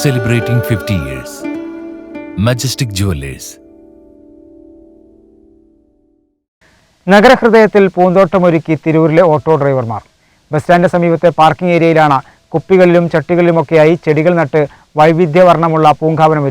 celebrating 50 years. Majestic Jewelers. നഗരഹൃദയത്തിൽ പൂന്തോട്ടമൊരുക്കി തിരൂരിലെ auto ഡ്രൈവർമാർ ബസ് സ്റ്റാൻഡിന് സമീപത്തെ പാർക്കിംഗ് ഏരിയയിലാണ് കുപ്പികളിലും ചട്ടികളിലുമൊക്കെയായി ചെടികൾ നട്ട് വൈവിധ്യവർണമുള്ള പൂങ്കാവനം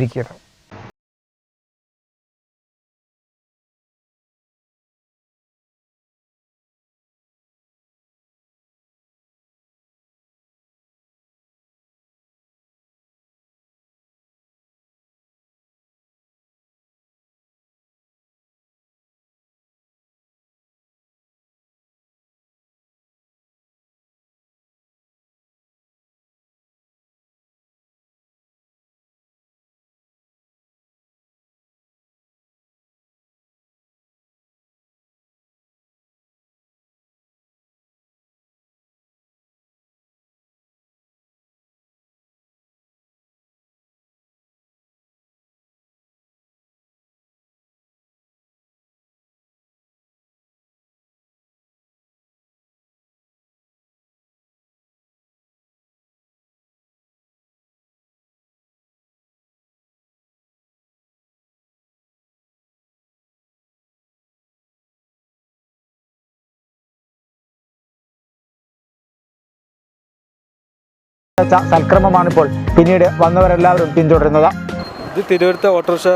സൽക്രമമാണിപ്പോൾ പിന്നീട് വന്നവരെല്ലാവരും പിന്തുടരുന്നത്. ഇത് തിരുവനന്തപുരത്തെ ഓട്ടോറിക്ഷ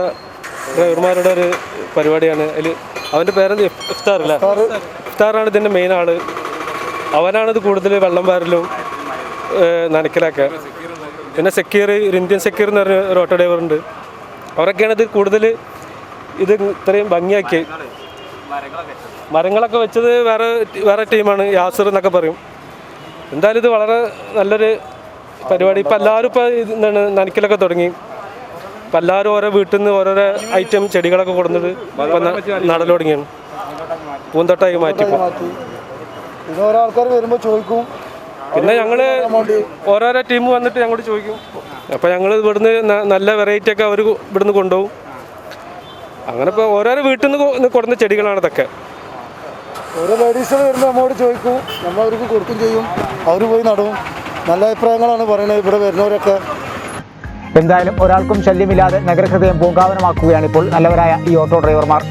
ഡ്രൈവർമാരുടെ ഒരു പരിപാടിയാണ്. അതിൽ അവന്റെ പേരെന്ത്? ഇഫ്- ഇഫ്താർ അല്ലേ? ഇഫ്താറാണ് ഇതിന്റെ മെയിൻ ആൾ. അവനാണിത് കൂടുതൽ വെള്ളം വാരലും ഏഹ്, നനയ്ക്കലൊക്കെ. പിന്നെ സെക്യൂർ ഒരു ഇന്ത്യൻ സെക്യൂർ എന്ന് പറഞ്ഞ ഒരു ഓട്ടോ ഡ്രൈവർ ഉണ്ട്. അവരൊക്കെയാണ് ഇത് കൂടുതൽ ഇത് ഇത്രയും ഭംഗിയാക്കി. മരങ്ങളൊക്കെ വെച്ചത് വേറെ വേറെ ടീമാണ് യാസർ എന്നൊക്കെ പറയും. എന്തായാലും ഇത് വളരെ നല്ലൊരു പരിപാടി ഇപ്പം എല്ലാവരും ഇപ്പോൾ ഇതാണ് എന്താണ് നനയ്ക്കലൊക്കെ തുടങ്ങി. ഇപ്പം എല്ലാവരും ഓരോ വീട്ടിൽ നിന്ന് ഓരോരോ ഐറ്റം ചെടികളൊക്കെ കൊടുത്തിട്ട് ഇപ്പം നടൽ തുടങ്ങിയാണ്. പൂന്തോട്ടമായി മാറ്റി പിന്നെ ഓരോ ആൾക്കാർ വരുമ്പോൾ ചോദിക്കും. പിന്നെ ഞങ്ങൾ ഓരോരോ ടീം വന്നിട്ട് ഞങ്ങളോട് ചോദിക്കും. അപ്പോൾ ഞങ്ങൾ ഇവിടുന്ന് നല്ല വെറൈറ്റി ഒക്കെ അവർ ഇവിടുന്ന് കൊണ്ടുപോകും. അങ്ങനെ ഇപ്പോൾ ഓരോരോ വീട്ടിൽ നിന്ന് കൊടുന്ന ചെടികളാണ് ഇതൊക്കെ. ഓരോ ലേഡീസുകൾ വരുമ്പോൾ നമ്മോട് ചോദിക്കും. നമ്മൾ അവർക്ക് കൊടുക്കും ചെയ്യും. അവർ പോയി നടും. നല്ല അഭിപ്രായങ്ങളാണ് പറയുന്നത്. ഇവിടെ വരുന്നവരൊക്കെ എന്തായാലും ഒരാൾക്കും ശല്യമില്ലാതെ നഗരഹൃദയം പൂങ്കാവനമാക്കുകയാണിപ്പോൾ നല്ലവരായ ഈ ഓട്ടോ ഡ്രൈവർമാർ.